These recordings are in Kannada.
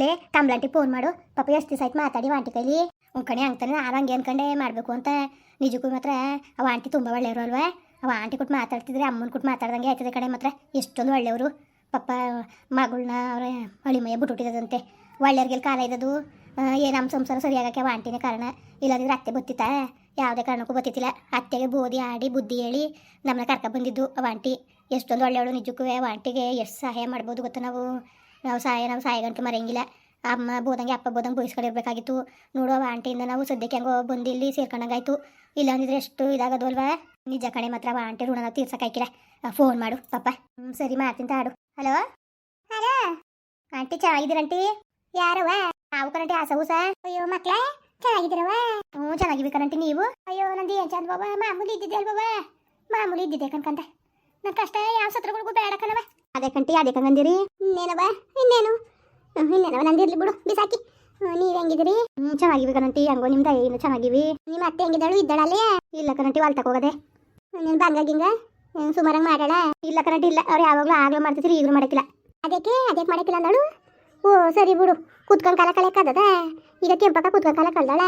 ಲೇ ಕಂಬ್ಲಂಟಿ ಫೋನ್ ಮಾಡು. ಪಾಪ ಎಷ್ಟು ದಿವಸ ಆಯ್ತು ಮಾತಾಡಿ ವಾಂಟಿ ಕೈಲಿ. ಉಂಕಣಿ ಹಂಗ್ತಾನೆ ನಾನು ಹಂಗೆ ಅನ್ಕೊಂಡೆ ಮಾಡಬೇಕು ಅಂತ. ನಿಜಕ್ಕೂ ಮಾತ್ರ ಅವ ಆಂಟಿ ತುಂಬ ಒಳ್ಳೆಯವರು ಅಲ್ವಾ? ಅವ ಆಂಟಿ ಕೊಟ್ಟು ಮಾತಾಡ್ತಿದ್ರೆ, ಅಮ್ಮನ ಕೊಟ್ಟು ಮಾತಾಡ್ದಂಗೆ ಆಯ್ತದೆ ಕಡೆ ಮಾತ್ರ. ಎಷ್ಟೊಂದು ಒಳ್ಳೆಯವರು. ಪಪ್ಪ ಮಗಳನ್ನ ಅವರ ಅಳಿಮಯ್ಯ ಬಿಟ್ಬಿಟ್ಟಿದಂತೆ ಒಳ್ಳೆಯವ್ರಿಗೆಲ್ಲ ಕಾಲ ಇರೋದು ಏನು ನಮ್ಮ ಸಂಸಾರ ಸರಿಯಾಗಕ್ಕೆ ಅವ ಆಂಟಿನೇ ಕಾರಣ. ಇಲ್ಲದಿದ್ರೆ ಅತ್ತೆ ಬತ್ತಿತ್ತ? ಯಾವುದೇ ಕಾರಣಕ್ಕೂ ಬತ್ತಿತ್ತಿಲ್ಲ. ಅತ್ತೆಗೆ ಬೋದಿ ಆಡಿ, ಬುದ್ಧಿ ಹೇಳಿ ನಮ್ಮನ್ನ ಕರ್ಕ ಬಂದಿದ್ದು ಅವ ಆಂಟಿ. ಎಷ್ಟೊಂದು ಒಳ್ಳೆಯವಳು ನಿಜಕ್ಕೂ ಅವ ಆಂಟಿಗೆ ಎಷ್ಟು ಸಹಾಯ ಮಾಡ್ಬೋದು ಗೊತ್ತಾ ನಾವು? ನಾವು ಸಾಯ ನಾವು ಸಹಾಯ ಗಂಟೆ ಮರೆಯಂಗಿಲ್ಲ. ಅಮ್ಮ ಬೋದಂಗೆ ಅಪ್ಪ ಬೋದಂಗೆ ಬಯಸ್ಕೊಂಡಿರ್ಬೇಕಾಗಿತ್ತು ನೋಡು ಅವ ಆಂಟಿಯಿಂದ ನಾವು ಸದ್ಯಕ್ಕೆ ಹೆಂಗೋ ಬಂದು ಇಲ್ಲಿ ಸೇರ್ಕೊಂಡಂಗಾಯ್ತು. ಇಲ್ಲ ಅಂದಿದ್ರೆ ಎಷ್ಟು ಇದಾಗೋದು ಅಲ್ವಾ ನಿಜ ಕಡೆ ಮಾತ್ರ ಅವ ಆಂಟಿ ಋಣನ ತೀರ್ಸಕ್ಕಾಯ್ಕಿಲ್ಲ ಫೋನ್ ಮಾಡು ಪಾಪ ಹ್ಞೂ ಸರಿ ಮಾಡ್ತೀನಿ ಆಡು. ಹಲೋ ಹಲೋ ಆಂಟಿ ಚೆನ್ನಾಗಿದ್ದೀರ ಆಂಟಿ ಯಾರವ ನಾವು ಕರಂಟಿ ಆಸ ಹೂಸ ಅಯ್ಯೋ ಮಕ್ಳ ಚೆನ್ನಾಗಿದ್ದೀರವ ಹ್ಞೂ ಚೆನ್ನಾಗಿವಿ ಕರಂಟಿ ನೀವು? ಅಯ್ಯೋ ನಂದು ಏನು ಚಂದ ಬಾಬಾ ಮಾಮೂಲಿ ಇದ್ದಿದ್ದೆ ಅಲ್ವಾ ಮಾಮೂಲಿ ಇದ್ದಿದ್ದೆ ಕಣ್ಕಂತ. ನನ್ನ ಕಷ್ಟ ಯಾವ ಸತ್ರಗಳಿಗೂ ಬೇಡ ಕಣವ ಅದೇ ಕಂಟಿ, ಅದೇ ಕಂಗಂದಿರಿ. ಇನ್ನೇನವ? ಇನ್ನೇನು? ಇನ್ನೇನವ? ನಂದಿರ್ಲಿ ಬಿಡು, ಬಿಸಾಕಿ. ನೀವ್ ಹೆಂಗಿದಿರಿ ಹ್ಮ್, ಚೆನ್ನಾಗಿವಿ ಕಣಂಟಿ ಹಂಗೋ ನಿಮ್ದ ಏನು ಚೆನ್ನಾಗಿವಿ. ನಿಮ್ಮ ಅತ್ತೆ ಹೆಂಗಿದ್ದಾಳು? ಇದ್ದಾಳಲ್ಲೇ? ಇಲ್ಲ ಕಣಂಟಿ ವಾಲ್ ಹೋಗದೆ ನೀನು ಬಂಗಾಗಿಂಗ ಸುಮಾರಾಗಿ ಮಾಡಾಳ ಇಲ್ಲ ಕಣಂಟಿ ಇಲ್ಲ. ಅವ್ರು ಯಾವಾಗಲೂ ಆಗ್ಲೂ ಮಾಡ್ತಿದ್ರು, ಈಗಲೂ ಮಾಡಕ್ಕಿಲ್ಲ. ಅದಕ್ಕೆ ಅದಕ್ಕೆ ಮಾಡಕ್ಕಿಲ್ಲ ಅಂದಳು? ಓ, ಸರಿ ಬಿಡು. ಕುತ್ಕೊಂಡ್ ಕಾಲ ಕಳೆಯಕ್ಕದ ಈಗ ಕೆಂಪಕ್ಕ ಕುತ್ಕೊಂಡ್ ಕಾಲ ಕಳ್ದಾಳ?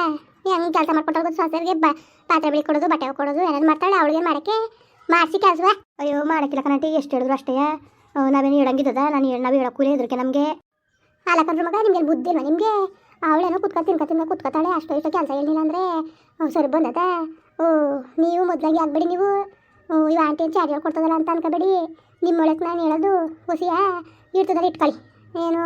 ಹೆಂಗ್ ಕೆಲಸ ಮಾಡ್ಕೊಟ್ಟು ಸೊಸರಿಗೆ? ಪಾತ್ರೆ ಬಿಳಿ ಕೊಡೋದು, ಬಟ್ಟೆ ಕೊಡೋದು, ಏನಾದ್ರು ಮಾಡ್ತಾಳೆ ಅವಳಿಗೆ ಮಾಡಕ್ಕೆ? ಮಾಡಿಸಿ ಕೆಲಸ ಅಯ್ಯೋ, ಮಾಡಕ್ಕಿಲ್ಲ ಕಣಂಟಿ ಎಷ್ಟು ಹೇಳಿದ್ರು ಅಷ್ಟೇ. ನಾವೇನು ಹೇಳಂಗಿದ್ದದ? ನಾನು ಹೇಳಿ ನಾವು ಕೂಲೇ ಇದ್ರಕ್ಕೆ ನಮಗೆ? ಹಾಲಕ್ಕಂದ್ರ ಮಗ ನಿಮ್ಗೆ ಬುದ್ಧಿ ನಿಮಗೆ ಅವಳೇನೋ ಕುತ್ಕೊ ತಿನ್ಕ ತಿನ್ಕ ಕುತ್ಕೊತಾಳೆ, ಅಷ್ಟು ಇಷ್ಟು ಕೆಲಸ ಹೇಳಿಲ್ಲ ಅಂದರೆ ಸರಿ ಬಂದದ? ಓ, ನೀವು ಮೊದಲಾಗಿ ಆಗ್ಬೇಡಿ ನೀವು. ಇವ ಆಂಟಿ ಚಾರ್ಜ್ ಕೊಡ್ತದಲ್ಲ ಅಂತ ಅನ್ಕೋಬೇಡಿ. ನಿಮ್ಮೊಳಕ್ಕೆ ನಾನು ಹೇಳೋದು ಹುಸಿಯ ಇರ್ತದಲ್ಲ, ಇಟ್ಕೊಳ್ಳಿ. ಏನು,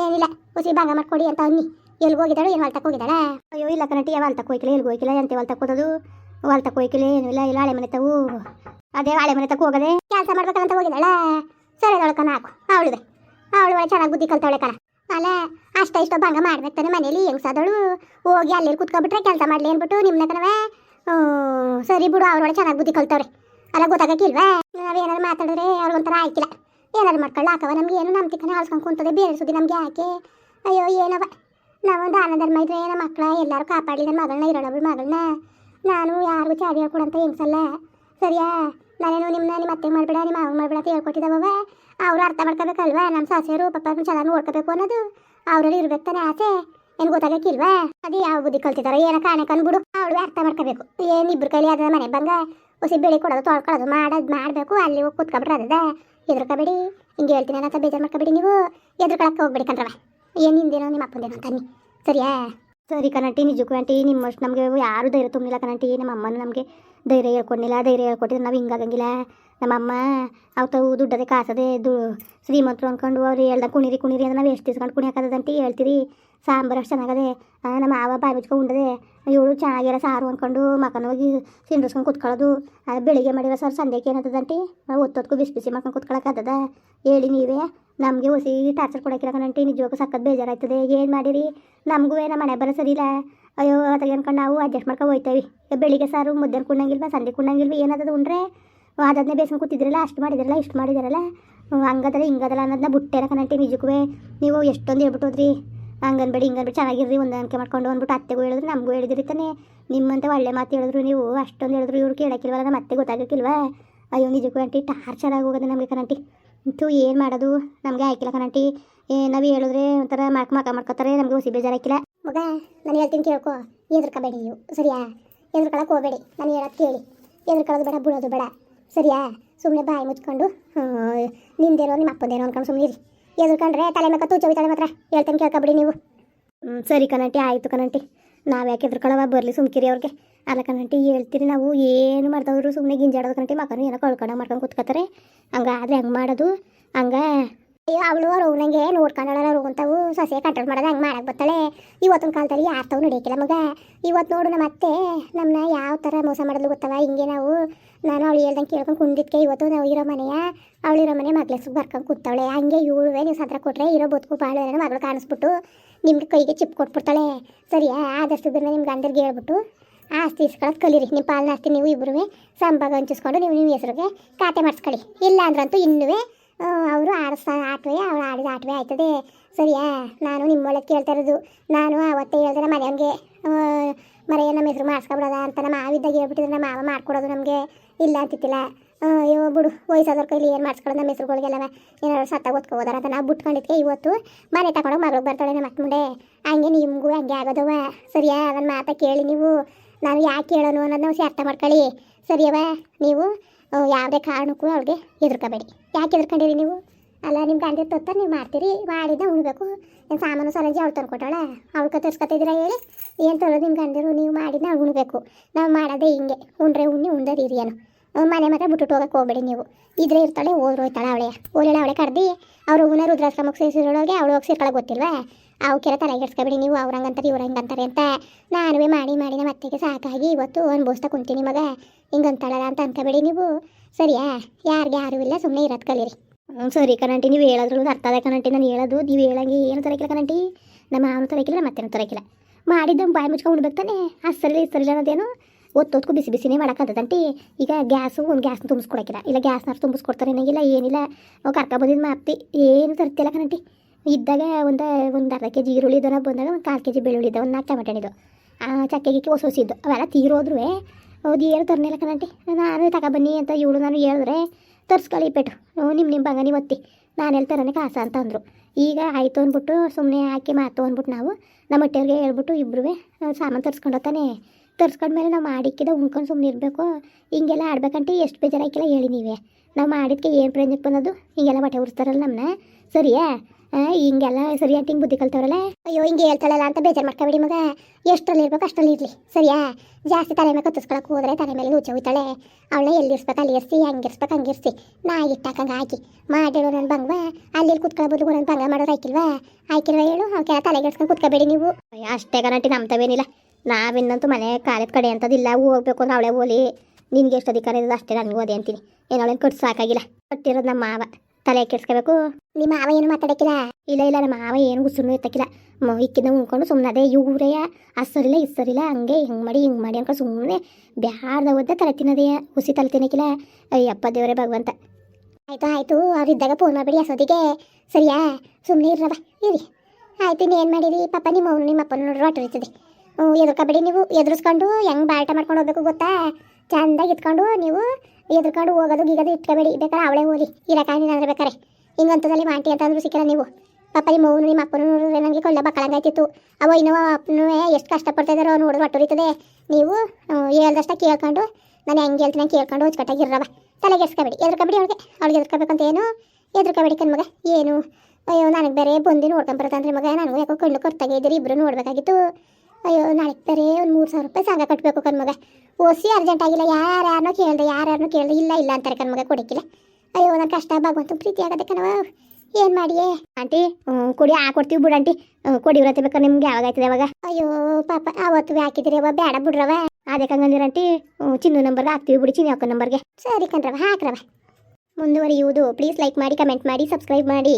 ಏನಿಲ್ಲ. ಹುಸಿ ಭಾಗ ಮಾಡ್ಕೊಡಿ ಅಂತ ಅನ್ನಿ ಎಲ್ಲಿ ಹೋಗಿದ್ದಾಳು, ಏನು ಹೊಲ್ತಕ್ಕೆ ಹೋಗಿದ್ದಾಳೆ? ಅಯ್ಯೋ, ಇಲ್ಲ ಕಣಟಿ ಯಾವ ಹೊಲ್ತಕ್ಕೆ ಹೋಗಿಲ್ಲ ಎಲ್ಲಿ ಹೋಯ್ಕಿಲ್ಲ ಅಂತ ಹೊಲ್ತಕ್ಕೆ ಹೋಗೋದು ಹೊಲ್ತಕ್ಕೆ ಹೋಯ್ಕಿಲ್ಲ, ಏನು ಇಲ್ಲ ಇಲ್ಲ ಹಳೆ ಮನೆ ತಾವು. ಅದೇ, ಹಳೆ ಮನೆ ತಕ್ಕ ಹೋಗದೆ. ಕೆಲಸ ಮಾಡ್ಬೇಕಂತ ಹೋಗಿದ್ದಾಳೆ? ಸರಿ ಕಣ ಹಾಕು. ಅವಳಿದೆ. ಅವಳು ಚೆನ್ನಾಗಿ ಬುದ್ಧಿ ಕಲ್ತವಳೆ ಕಣ. ಅಲ್ಲ ಅಷ್ಟ ಇಷ್ಟ ಭಂಗ ಮಾಡ್ಬೇಕು ತಾನೆ ಮನೇಲಿ. ಹೆಂಗ್ಸಾದಳು? ಹೋಗಿ ಅಲ್ಲಿ ಕುತ್ಕೊಬಿಟ್ರೆ ಕೆಲಸ ಮಾಡ್ಲಿ ಅಂದ್ಬಿಟ್ಟು ನಿಮ್ಮನ್ನ ಕಣವೆ. ಸರಿ ಬಿಡು, ಅವ್ರೊಳಗೆ ಚೆನ್ನಾಗಿ ಬುದ್ಧಿ ಕಲ್ತವ್ರೆ ಅಲ್ಲ ಗೊತ್ತಾಗಕ್ಕಿಲ್ವಾ? ನಾವೇನಾದ್ರು ಮಾತಾಡಿದ್ರೆ ಅವ್ರಿಗೊಂಥರ ಆಯ್ಕಿಲ್ಲ. ಏನಾದ್ರು ಮಾಡ್ಕೊಳ್ಳ ಹಾಕವ ನಮ್ಗೆ. ಏನು ನಮ್ಮ ತಿಕ್ಕನೆ ಆಳ್ಸ್ಕೊಂಡು ಕುಂತದೆ, ಬೇರೆ ಸುದ್ದಿ ನಮಗೆ ಯಾಕೆ? ಅಯ್ಯೋ ಏನವ ನಾವೊಂದು ಆನಂದ ಧರ್ಮ ಇದ್ರೆ ನಮ್ಮ ಮಕ್ಕಳ ಎಲ್ಲರೂ ಕಾಪಾಡಲಿ, ನನ್ನ ಮಗಳನ್ನ, ಇರೋಳಬ್ಳು ಮಗಳನ್ನ. ನಾನು ಯಾರಿಗೂ ಚಾಡಿ ಹೇಳ್ಕೊಡಂತ ಹೆಂಗ್ಸಲ್ಲ? ಸರಿಯಾ? ನಾನೇನು ನಿಮ್ಮನ್ನ ನಿಮ್ಮ ಅತ್ತೆ ಮಾಡಬೇಡ, ನಿಮ್ಮ ಅವ್ನು ಮಾಡಬೇಡ ಅಂತ ಹೇಳ್ಕೊಟ್ಟಿದ್ದಾವೆ ಅವ್ರು ಅರ್ಥ ಮಾಡ್ಕೋಬೇಕಲ್ವಾ? ನಮ್ಮ ಸಾಸಿಯರು ಪಪ್ಪ ಚೆನ್ನಾಗಿ ನೋಡ್ಕೋಬೇಕು ಅನ್ನೋದು. ಅವರಲ್ಲಿ ಇರ್ಬೇಕು ತಾನೆ ಆಸೆ. ಏನು ಗೊತ್ತಾಗಕ್ಕಿಲ್ವಾ? ಅದು ಯಾವ ಬುದ್ಧಿ ಕಲ್ತಿದಾರೋ ಏನೋ ಕಾಣೆ ಕಂದ್ಬಿಡು ಅವಳು ಅರ್ಥ ಮಾಡ್ಕೋಬೇಕು. ಏನು ಇಬ್ರು ಕೈಲಿ ಅದ ಮನೆ ಬಂಗ? ಹೊಸಿ ಬೆಳಿ ಕೊಡೋದು ತೊಳ್ಕೊಳ್ಳೋದು ಮಾಡೋದು ಮಾಡಬೇಕು. ಅಲ್ಲಿ ಹೋಗಿ ಕುತ್ಕೊಬಿಟ್ರೆ ಅದ ಎದ್ರಕೋಬೇಡಿ ಹಿಂಗೆ ಹೇಳ್ತೀನಿ ಅಂತ ಬೇಜಾರು ಮಾಡ್ಕೋಬೇಡಿ ನೀವು. ಎದುರ್ಕೊಳಕ್ಕೆ ಹೋಗ್ಬೇಡಿ ಕಣ್ರವ ಏನು ನಿಂದೇನೋ ನಿಮ್ಮ ಅಪ್ಪಂದೇನೋ ಅಂತ ಸರಿಯಾ? ಸರಿ ಕಣಟಿ ನಿಜಕ್ಕೂ ಆಂಟಿ ನಿಮ್ಮಷ್ಟು ನಮಗೆ ಯಾರು ಧೈರ್ಯ ತುಂಬಿಲ್ಲ ಕಣಟಿ ನಮ್ಮ ಅಮ್ಮನೂ ನಮಗೆ ಧೈರ್ಯ ಹೇಳ್ಕೊಡ್ಲಿಲ್ಲ, ಧೈರ್ಯ ಹೇಳ್ಕೊಟ್ಟಿದ್ರೆ, ನಾವು ಹಿಂಗಾಗಂಗಿಲ್ಲ. ನಮ್ಮಮ್ಮ ಅವ್ ತಾವು ದುಡ್ಡದೆ ಕಾಸದೆ ದು ಶ್ರೀಮಂತರು ಅಂದ್ಕೊಂಡು ಅವ್ರು ಹೇಳ್ದ ಕುಣಿರಿ ಕುಣಿರಿ ಅಂದ್ರೆ ನಾವು ಎಷ್ಟು ದಿವ್ಸಕೊಂಡು ಕುಣಿಯಾಕದಂತ ಹೇಳ್ತೀರಿ. ಸಾಂಬಾರು ಅಷ್ಟು ಚೆನ್ನಾಗದೆ ನಮ್ಮ ಮಾವ ಬಾಯಿ ಬಿಚ್ಕೊಂಡು ಉಂಡದೆ, ಇವಳು ಚೆನ್ನಾಗಿರೋ ಸಾರು ಅಂದ್ಕೊಂಡು ಮಕ್ಕನ ಹೋಗಿ ಸಿಂಡ್ರಿಸ್ಕೊಂಡು ಕುತ್ಕೊಳ್ಳೋದು. ಬೆಳಿಗ್ಗೆ ಮಾಡಿರೋ ಸರ್ ಸಂಜೆಗೆ ಏನಂತದಂಟಿ ಒತ್ತೊತ್ಕು ಬಿಸಿ ಬಿಸಿ ಮಾಡ್ಕೊಂಡು ಕುತ್ಕೊಳಕ್ಕದ ಹೇಳಿ ನೀವೇ, ನಮಗೆ ಹೊಸಿ ಟಾರ್ಚರ್ ಕೊಡೋಕ್ಕಿಲ್ಲ ಕಣಂಟಿ ನಿಜವಾಗೂ ಸಖತ್ ಬೇಜಾರಾಯ್ತದೆ. ಏನು ಮಾಡಿರಿ? ನಮಗೂ ನಮ್ಮ ಮನೆ ಬರೋ ಸರಿ ಇಲ್ಲ. ಅಯ್ಯೋ ಅದಾಗ ಅನ್ಕೊಂಡು ನಾವು ಅಡ್ಜಸ್ಟ್ ಮಾಡ್ಕೊಂಡು ಹೋಯ್ತೇವೆ. ಬೆಳಿಗ್ಗೆ ಸಾರು ಮುದ್ದೆ ಕುಣ್ಣಂಗಿಲ್ವ ಸಂಜೆ ಕುಣ್ಣಂಗಿಲ್ವ ಏನಾದದು ಉಂಡ್ರೆ? ಅದನ್ನೇ ಬೇಸ್ಕೊಂಡು ಕೂತಿದ್ರಲ್ಲ, ಅಷ್ಟು ಮಾಡಿದಿರಲ್ಲ, ಇಷ್ಟು ಮಾಡಿದಿರಲ್ಲ ಹಂಗದಲ್ಲ, ಹಿಂಗದಲ್ಲ ಅನ್ನೋದನ್ನ ಬುಟ್ಟೆನ ಕಣಂಟಿ ನಿಜಕ್ಕೂ ನೀವು ಎಷ್ಟೊಂದು ಹೇಳ್ಬಿಟ್ಟು ಹೋದ್ರಿ? ಹಂಗನ್ಬೇಡಿ, ಹಿಂಗನ್ಬೇಡಿ, ಚೆನ್ನಾಗಿರ್ರಿ ಹೊಂದಾಣಿಕೆ ಮಾಡ್ಕೊಂಡು ಅಂದ್ಬಿಟ್ಟು ಅತ್ತೆಗೂ ಹೇಳಿದ್ರು, ನಮಗೂ ಹೇಳಿದ್ರಿ ತಾನೇ. ನಿಮ್ಮಂತ ಒಳ್ಳೆ ಮಾತು ಹೇಳಿದ್ರು ನೀವು, ಅಷ್ಟೊಂದು ಹೇಳಿದ್ರು, ಇವ್ರು ಕೇಳಕ್ಕಿಲ್ವಲ್ಲ ನಮ್ಮ ಅತ್ತೆ ಗೊತ್ತಾಗಕ್ಕಿಲ್ವಾ? ಅಯ್ಯೋ, ನಿಜಕ್ಕೂ ಆಂಟಿ ಟಾರ್ಚರ್ ಆಗೋಗೋದು ನಮಗೆ ಕಣಂಟಿ ಇಂತೂ ಏನು ಮಾಡೋದು? ನಮಗೆ ಆಯ್ಕಿಲ್ಲ ಕಣಂಟಿ ಏ, ನಾವು ಹೇಳಿದ್ರೆ ಒಂಥರ ಮಾಕ್ ಮಾಕ ಮಾಡ್ಕೊತಾರೆ, ನಮಗೆ ಹುಸಿ ಬೇಜಾರಾಕಿಲ್ಲ. ಮಗ, ನಾನು ಹೇಳ್ತೀನಿ ಕೇಳ್ಕೊ, ಎದ್ರಕಬೇಡಿ ನೀವು, ಸರಿಯಾ? ಎದುರ್ಕೊಳಕ್ಕೆ ಹೋಗಬೇಡಿ, ನಾನು ಹೇಳೋದು ಕೇಳಿ. ಎದುರ್ಕೊಳ್ಳೋದು ಬೇಡ ಬಿಡೋದು ಬೇಡ. ಸರಿಯಾ? ಸುಮ್ಮನೆ ಬಾಯಿ ಮುಚ್ಕೊಂಡು ನಿಂದೇನೋ ನಿಮ್ಮ ಅಪ್ಪಂದೇನೋ ಅನ್ಕೊಂಡು ಸುಮ್ಮನೆ ಇರಿ ಎದುರ್ಕೊಂಡ್ರೆ ತಲೆ ಮಕ್ಕ ತಲೆ ಮಾತ್ರ. ಹೇಳ್ತೇನೆ ಕೇಳ್ಕೊಬಿಡಿ ನೀವು. ಸರಿ ಕಣಂಟಿ ಆಯಿತು ಕಣಂಟಿ ನಾವು ಯಾಕೆ ಎದುರ್ಕೊಳ್ಳವ ಬರಲಿ ಸುಮ್ಕಿರಿ ಅವ್ರಿಗೆ. ಅಲ್ಲ ಕಣಂಟಿ ಹೇಳ್ತೀರಿ ನಾವು ಏನು ಮಾಡ್ತಾವ್ರು ಸುಮ್ಮನೆ ಗಿಂಜಾಡೋದು ಕಣಂಟಿ ಮಕ್ಕಳು ಏನೋ ಕಳ್ಕೊಂಡು ಮಾಡ್ಕೊಂಡು ಕೂತ್ಕೋತಾರೆ ಹಂಗಾದ್ರೆ ಹೆಂಗೆ ಮಾಡೋದು? ಹಂಗ ಅಯ್ಯೋ, ಅವಳು ಅವ್ರು ನಂಗೆ ನೋಡ್ಕೊಂಡಳ ಅಂತಾವು ಸೊಸೆ ಕಂಟ್ರೋಲ್ ಮಾಡೋದು ಹಂಗೆ ಮಾಡಕ್ಕೆ ಬರ್ತಾಳೆ ಇವತ್ತಿನ ಕಾಲದಲ್ಲಿ ಯಾರು ತಾವು ನಡೆಯಕ್ಕಿಲ್ಲ ಮಗ. ಇವತ್ತು ನೋಡು ನಮ್ಮ ಅತ್ತೆ ನಮ್ಮನ್ನ ಯಾವ ಥರ ಮೋಸ ಮಾಡಲು ಗೊತ್ತವ? ಹಿಂಗೆ ನಾವು, ನಾನು ಅವಳು ಹೇಳ್ದಂಗೆ ಕೇಳ್ಕೊಂಡು ಕುಂದಿದ್ಕೆ ಇವತ್ತು ನಾವು ಇರೋ ಮನೆಯ ಅವಳಿರೋ ಮನೆ ಮಗ್ಲೆಸ್ ಬರ್ಕೊಂಡು ಕೂತಾವಳೆ. ಹಂಗೆ ಇವಳುವೆ ನೀವು ಸದ್ರ ಕೊಟ್ಟರೆ ಇರೋ ಬದುಕು ಬಾಳು ಏನೋ ಮಗಳು ಕಾಣಿಸ್ಬಿಟ್ಟು ನಿಮ್ಗೆ ಕೈಗೆ ಚಿಪ್ ಕೊಟ್ಬಿಡ್ತಾಳೆ. ಸರಿಯಾ? ಆದಷ್ಟು ನಿಮ್ಮ ಗಂಡರಿಗೆ ಹೇಳ್ಬಿಟ್ಟು ಆಸ್ತಿ ಇಸ್ಕೊಳ್ಳೋದು ಕಲೀರಿ. ನಿಮ್ಮ ಪಾಲನ ಆಸ್ತಿ ನೀವು ಇಬ್ಬರು ಸಂಭಾಗ ಹಂಚಿಸ್ಕೊಂಡು ನೀವು ನಿಮ್ಮ ಹೆಸ್ರಿಗೆ ಖಾತೆ ಮಾಡಿಸ್ಕೊಳ್ಳಿ. ಇಲ್ಲ ಅಂದ್ರಂತೂ ಇನ್ನೂ ಅವರು ಆಡಿಸ ಆಟವೇ, ಅವಳು ಆಡಿದ ಆಟವೇ ಆಯ್ತದೆ. ಸರಿಯಾ? ನಾನು ನಿಮ್ಮೊಳಗೆ ಕೇಳ್ತಾ ಇರೋದು. ನಾನು ಅವತ್ತೇ ಹೇಳ್ದೆ ಮನೆಯವನಿಗೆ ಮರೆಯ ನಮ್ಮ ಹೆಸರು ಮಾಡಿಸ್ಕೊಬಿಡೋದ ಅಂತ ನಮ್ಮ ಮಾವಿದ್ದಾಗ ಹೇಳ್ಬಿಟ್ಟಿದ್ರೆ, ನಮ್ಮ ಮಾವ ಮಾಡ್ಕೊಡೋದು ನಮಗೆ. ಇಲ್ಲ ಅಂತಿತ್ತಿಲ್ಲ ಅಯ್ಯೋ, ಬಿಡು, ವಯಸ್ಸಾದವ್ರ ಕೈಲಿ ಏನು ಮಾಡಿಸ್ಕೊಳ್ಳೋದು ನಮ್ಮ ಹೆಸ್ರುಗಳಿಗೆಲ್ಲ ಏನಾದ್ರು ಸತ್ತಾಗ ಓದ್ಕೋಬೋದಾರ ಅಂತ ನಾವು ಬಿಟ್ಕೊಂಡಿದ್ಕೆ ಇವತ್ತು. ಮನೆ ತಗೊಂಡೋಗಿ ಮಗಳಿಗೆ ಬರ್ತಾಳೆ ನಮ್ಮ ಅಕ್ಕ ಮುಂದೆ. ಹಂಗೆ ನಿಮಗೂ ಹಂಗೆ ಆಗೋದವ. ಸರಿಯಾ ಅದನ್ನು ಮಾತಾ ಕೇಳಿ ನೀವು. ನಾನು ಯಾಕೆ ಹೇಳೋನು ಅನ್ನೋದು ನಾವು ಅರ್ಥ ಮಾಡ್ಕೊಳ್ಳಿ. ಸರಿಯವ ನೀವು ಯಾವುದೇ ಕಾರಣಕ್ಕೂ ಅವಳಿಗೆ ಹೆದರ್ಕೋಬೇಡಿ. ಯಾಕೆ ಹೆದರ್ಕೊಂಡಿರಿ ನೀವು? ಅಲ್ಲ ನಿಮ್ಮ ಗಂಡ ತೊತ್ತ ನೀವು ಮಾಡ್ತೀರಿ ವಾಡಿದ ಉಣ್ಬೇಕು. ಏನು ಸಾಮಾನು ಸರಂಜಿ ಅವಳು ತಂದ್ಕೊಟ್ಟಾಳೆ ಕ ತರ್ಸ್ಕೊತಿದ್ದೀರಾ ಹೇಳಿ? ಏನು ತರೋದು ನಿಮ್ಮ ಗಂಡರು? ನೀವು ಮಾಡಿದ ಉಣ್ಬೇಕು. ನಾವು ಮಾಡೋದೇ ಹಿಂಗೆ. ಉಂಡ್ರೆ ಉಣ್ಣಿ ಉಂಡದಿರಿ ಏನು. ಮನೆ ಮಾತ್ರ ಬಿಟ್ಟು ಹೋಗಕ್ಕೆ ಹೋಗ್ಬೇಡಿ ನೀವು. ಇದ್ರೆ ಇರ್ತಾಳೆ ಹೋದ್ರು ಹೋಯ್ತಾಳೆ ಅವಳೆ. ಓಲೆಲ್ಲ ಅವಳೆ ಕರ್ದು. ಅವ್ರು ಹೂನ ರುದ್ರಾಶ್ರಮಕ್ಕೆ ಸೇರಿಸಿರೋಳಗೆ ಅವಳು ಹೋಗಿ ಸೇರ್ಕೊಳ್ಳೋಕೆ ಗೊತ್ತಿಲ್ವಾ? ಅವಕ್ಕೆಲ್ಲ ತಲೆಗೆಡ್ಸ್ಕೊಬೇಡಿ ನೀವು ಅವ್ರಂಗಂತಾರೆ ಹಂಗಂತಾರೆ, ಇವ್ರು ಹಂಗಂತಾರೆ ಅಂತ ನಾನುವೇ ಮಾಡಿ ಮಾಡಿ ನಮ್ಮ ಅತ್ತೆಗೆ ಸಾಕಾಗಿ ಇವತ್ತು ಅನ್ಭವಿಸ್ತಾ ಕುಂತೀನಿ ಮಗ. ಹಿಂಗಂತಾಳಲ್ಲ ಅಂತ ಅನ್ಕೋಬೇಡಿ ನೀವು. ಸರಿಯಾ? ಯಾರಿಗೆ ಯಾರು ಇಲ್ಲ ಸುಮ್ಮನೆ ಇರೋದು ಕಲೀರಿ. ಹ್ಞೂ ಸರಿ ಕನಂಟಿ ನೀವು ಹೇಳೋದ್ರಲ್ಲೂ ಅರ್ಥ ಅದ ಕನಂಟಿ ನಾನು ಹೇಳೋದು. ನೀವು ಹೇಳಂಗೆ ಏನು ತರಕಿಲ್ಲ ಕನಂಟಿ ನಮ್ಮ ಮಾವನು ತರಕಿಲ್ಲ, ಮತ್ತೇನು ತರಕಿಲ್ಲ. ಮಾಡಿದ್ದಂಗೆ ಬಾಯಿ ಮುಚ್ಕೊಂಡು ಉಣ್ಬೇಕು ತಾನೆ ಅಸರಿಲ್ಲ ಇಸರಿಲ್ಲ ಅನ್ನೋದೇನು? ಒತ್ತೊತ್ಕು ಬಿಸಿ ಬಿಸಿನೇ ಮಾಡೋಕ್ಕಂತದಂಟಿ. ಈಗ ಗ್ಯಾಸು, ಒಂದು ಗ್ಯಾಸ್ನ ತುಂಬಿಸ್ಕೊಡಕ್ಕಿಲ್ಲ. ಇಲ್ಲ ಗ್ಯಾಸ್ನಾರು ತುಂಬಿಸ್ಕೊಡ್ತಾರೆ ಏನಾಗಿಲ್ಲ ಏನಿಲ್ಲ. ನಾವು ಕರ್ಕ ಬಂದಿದ್ದು ಮಾಪ್ತಿ ಏನು ತರ್ತಿಲ್ಲ ಕಣಂಟಿ. ಇದ್ದಾಗ ಒಂದು ಒಂದು ಅರ್ಧ ಕೆ ಜಿ ಈರುಳ್ಳಿ ಇದನ್ನ ಬಂದಾಗ ಒಂದು ಕಾಲು ಕೆ ಜಿ ಬೆಳ್ಳುಳ್ಳಿ ಇದ್ದ ಒಂದು ನಾಲ್ಕು ಟೊಮೆಟೊ ಆ ಚಕ್ಕೆಗೆ ಹೊಸ ಹೊಸ ಇದ್ದು. ಅವೆಲ್ಲ ತೀರೋದ್ರು ಓದಿ ಏನು ತರ್ನಿಲ್ಲ ಕಣಂಟಿ. ನಾನು ತಗೊಬನ್ನಿ ಅಂತ ಇವಳು ನಾನು ಹೇಳಿದ್ರೆ ತರ್ಸ್ಕೊಳ್ಳಿ ಪೆಟ್ಟು ನಿಮ್ಮ ನಿಮ್ಮ ಬಂಗ ಒತ್ತಿ. ನಾನು ಹೇಳ್ತಾರನೆ ಕಾಸ ಅಂತ ಅಂದರು. ಈಗ ಆಯಿತು ಅಂದ್ಬಿಟ್ಟು ಸುಮ್ಮನೆ ಹಾಕಿ ಮಾತು ಅಂದ್ಬಿಟ್ಟು ನಾವು ನಮ್ಮ ಹೊಟ್ಟೆಯವ್ರಿಗೆ ಹೇಳ್ಬಿಟ್ಟು ಇಬ್ಬರು ಸಾಮಾನು ತರ್ಸ್ಕೊಂಡು ಹೋಗ್ತಾನೆ. ತರ್ಸ್ಕೊಂಡ್ಮೇಲೆ ನಾವು ಮಾಡಿಕ್ಕಿದ ಉಣ್ಕೊಂಡು ಸುಮ್ಮನೆ ಇರಬೇಕು. ಹಿಂಗೆಲ್ಲ ಆಡ್ಬೇಕಂತ ಎಷ್ಟು ಬೇಜಾರಾಕಿಲ್ಲ ಹೇಳಿ ನೀವೇ. ನಾವು ಮಾಡಿದ್ಕೆ ಏನು ಪ್ರಯೋಜನಕ್ಕೆ ಬಂದದ್ದು? ಹೀಗೆಲ್ಲ ಬಟ್ಟೆ ಉರಿಸ್ತಾರಲ್ಲ ನಮ್ಮನ್ನ ಸರಿಯಾ? ಹಿಂಗೆಲ್ಲ ಸರಿಯಾ ಟಿಂಗ್ ಬುದ್ಧಿ ಕಲ್ತವ್ರಲ್ಲ? ಅಯ್ಯೋ, ಹಿಂಗೆ ಹೇಳ್ತಾಳಲ್ಲ ಅಂತ ಬೇಜಾರು ಮಾಡ್ಕೊಬೇಡಿ ಮಗ. ಎಷ್ಟರಲ್ಲಿ ಇರ್ಬೇಕು ಅಷ್ಟರಲ್ಲಿ ಇರಲಿ. ಸರಿಯಾ? ಜಾಸ್ತಿ ತಲೆ ಮೇಲೆ ಕತ್ತಿಸ್ಕೊಳಕ್ಕೆ ಹೋದ್ರೆ ತಲೆ ಮೇಲೆ ಹುಚ್ಚ ಹೋಯ್ತಾಳೆ ಅವಳನ್ನ ಎಲ್ಲಿರ್ಸ್ಬೇಕು ಅಲ್ಲಿ ಇರ್ಸಿ ಹಂಗೆ ಹಂಗಿರ್ಸಿ ನಾ ಇಟ್ಟಾಕಂಗೆ ಹಾಕಿ. ಮಾಡಿಡು ನನ್ನ ಬಂಗ ಅಲ್ಲಿ ಕುತ್ಕೊಳ್ಬೋದು ನನ್ನ ಬಂಗ ಮಾಡೋರು ಹಾಕಿಲ್ವಾ? ಹಾಕಿಲ್ವ ಹೇಳು? ತಲೆ ತಲೆಗೆಡ್ಸ್ಕೊಂಡು ಕುತ್ಕೋಬೇಡಿ ನೀವು. ಅಷ್ಟೇ ಗಂಟೆ ನಮ್ತವೇನಿಲ್ಲ ನಾವಿನ್ನಂತೂ ಮನೆ ಕಾಲದ ಕಡೆ ಅಂತದಿಲ್ಲ ಹೋಗ್ಬೇಕು ಅಂದ್ರೆ ಅವಳೇ ಹೋಲಿ ನಿನ್ಗೆ ಎಷ್ಟು ಅಧಿಕಾರ ಇರೋದು ಅಷ್ಟೇ ನನಗೂ ಅದೇ ಅಂತೀನಿ. ಏನು ಅವಳೇನು ಕಟ್ಟಿ ಸಾಕಾಗಿಲ್ಲ. ಕಟ್ಟಿರೋದು ನಮ್ಮ ಮಾವ. ತಲೆ ಕೆಡ್ಸ್ಕೋಬೇಕು. ನಿಮ್ಮ ಮಾವ ಏನು ಮಾತಾಡಕ್ಕಿಲ್ಲ? ಇಲ್ಲ ಇಲ್ಲ, ನಮ್ಮ ಮಾವ ಏನು ಉಸಿರು ಎತ್ತಕ್ಕಿಲ್ಲ. ಉಂಕೊಂಡು ಉಣ್ಕೊಂಡು ಸುಮ್ಮನೆ ಅದೇ ಇವ್ರೆಯ ಅಸರಿಲ್ಲ ಇಸರಿಲ್ಲ ಹಂಗೆ ಹಿಂಗೆ ಮಾಡಿ ಹಿಂಗೆ ಮಾಡಿ ಅನ್ಕೊಂಡು ಸುಮ್ಮನೆ ಬ್ಯಾಡ್ದ ಒದ್ದೆ ತಲೆ ತಿನ್ನೋದೆಯ ಹುಸಿ ತಲೆ ತಿನ್ನಕ್ಕಿಲ್ಲ. ಅಯ್ಯಪ್ಪ ದೇವರೇ, ಭಗವಂತ. ಆಯ್ತು ಆಯ್ತು, ಅವ್ರಿದ್ದಾಗ ಫೋನ್ ಮಾಡಬೇಡಿ ಅಸೋದಿಗೆ. ಸರಿಯಾ? ಸುಮ್ಮನೆ ಇರ್ರವ, ಇರಿ. ಆಯ್ತು, ಇನ್ನೇನು ಮಾಡಿರಿ? ಪಾಪ ನಿಮ್ಮ ಅವನು ನಿಮ್ಮ ಅಪ್ಪನ ನೋಡ್ರಿ ಹ್ಞೂ ಎದುರ್ಕೋಬೇಡಿ ನೀವು. ಎದುರಿಸ್ಕೊಂಡು ಹೆಂಗೆ ಬಾಟ ಮಾಡ್ಕೊಂಡು ಹೋಗ್ಬೇಕು ಗೊತ್ತಾ? ಚೆಂದಾಗಿ ಇಟ್ಕೊಂಡು ನೀವು ಎದುರ್ಕೊಂಡು ಹೋಗೋದು ಗೀಗೋದು ಇಟ್ಕೋಬೇಡಿ. ಬೇಕಾದ್ರೆ ಅವಳೇ ಹೋಲಿ ಇರಕಾಯಿ ಅಂದ್ರೆ ಬೇಕಾರೆ. ಹಿಂಗಂತದಲ್ಲಿ ಮಾಂಟಿ ಅಂತ ಅಂದ್ರೂ ಸಿಕ್ಕಿಲ್ಲ ನೀವು. ಪಾಪ ನಿಮ್ಮ ಮೌನು ನಿಮ್ಮ ಅಪ್ಪನೂ ನನಗೆ ಕೊಳ್ಳ ಬಕ್ಕಳಂಗಾಯ್ತಿತ್ತು ಅವ ಇನ್ನೂ ಅಪ್ಪನೂ ಎಷ್ಟು ಕಷ್ಟಪಡ್ತಾ ಇದ್ದಾರೋ ನೋಡಿದ್ರೆ ಹೊಟ್ಟುರಿತದೆ ನೀವು ಹೇಳ್ದಷ್ಟ ಕೇಳ್ಕೊಂಡು, ನಾನು ಹೆಂಗೆ ಹೇಳ್ತೀನಿ ಹಂಗೆ ಕೇಳ್ಕೊಂಡು ತಲೆಗೆ ತಲೆಗೆಸ್ಕೊಬೇಡಿ ಎದ್ರಕಬೇಡಿ ಅವಳಿಗೆ. ಅವ್ಳಿಗೆ ಎದ್ರಕೋಬೇಕಂತ ಏನು? ಎದ್ರಕೋಬೇಡಿ ಕಣ್ಮಗ. ಏನು? ಅಯ್ಯೋ, ನನಗೆ ಬೇರೆ ಬಂದು ನೋಡ್ಕೊಂಬರ್ತಂದ್ರೆ ಮಗ? ನನಗೂ ಯಾಕೋ ಕಣ್ಣು ಕೊಡ್ತಾಗೆ ಇದ್ದೀರಿ. ಇಬ್ಬರು ನೋಡಬೇಕಾಗಿತ್ತು. ಅಯ್ಯೋ ನಾಳೆ ಬೇರೆ ಒಂದು ಮೂರು ಸಾವಿರ ರೂಪಾಯಿ ಸಾಲ ಕಟ್ಟಬೇಕು ಕಣ್ಮಗ. ಓಸಿ ಅರ್ಜೆಂಟ್ ಆಗಿಲ್ಲ. ಯಾರ್ಯಾರನೋ ಯಾರ ಯಾರನ್ನೂ ಕೇಳ್ಲಿ ಇಲ್ಲ ಇಲ್ಲ ಅಂತಾರೆ ಕಣ್ಮಗ ಕೊಡಕ್ಕಿಲ್ಲ. ಅಯ್ಯೋ ನನ್ನ ಕಷ್ಟ ಭಗವಂತ ಪ್ರೀತಿ ಆಗದೆ ಕಣವ ಏನು ಮಾಡಿಯೇ? ಆಂಟಿ ಕೊಡಿ ಹಾಕೊಡ್ತೀವಿ ಬಿಡು ಆಂಟಿ. ಕೊಡಿ ಇರತ್ತೆ ಬೇಕಾ ನಿಮ್ಗೆ ಯಾವಾಗ ಆಯ್ತದೆ ಅವಾಗ? ಅಯ್ಯೋ ಪಾಪ ಅವತ್ತು ಹಾಕಿದ್ರಿ ಅವ ಬೇಡ ಬಿಡ್ರವ ಅದಕ್ಕೆ ಹಂಗಂದಿರಂಟಿ ಚಿನ್ನು ನಂಬರ್ಗೆ ಹಾಕ್ತೀವಿ ಬಿಡಿ ಚಿನ್ನ ಹಾಕೋ ನಂಬರ್ಗೆ. ಸರಿ ಕಣ್ರವ ಹಾಕ್ರವ ಮುಂದುವರಿಯುವುದು. ಪ್ಲೀಸ್ ಲೈಕ್ ಮಾಡಿ ಕಮೆಂಟ್ ಮಾಡಿ ಸಬ್ಸ್ಕ್ರೈಬ್ ಮಾಡಿ.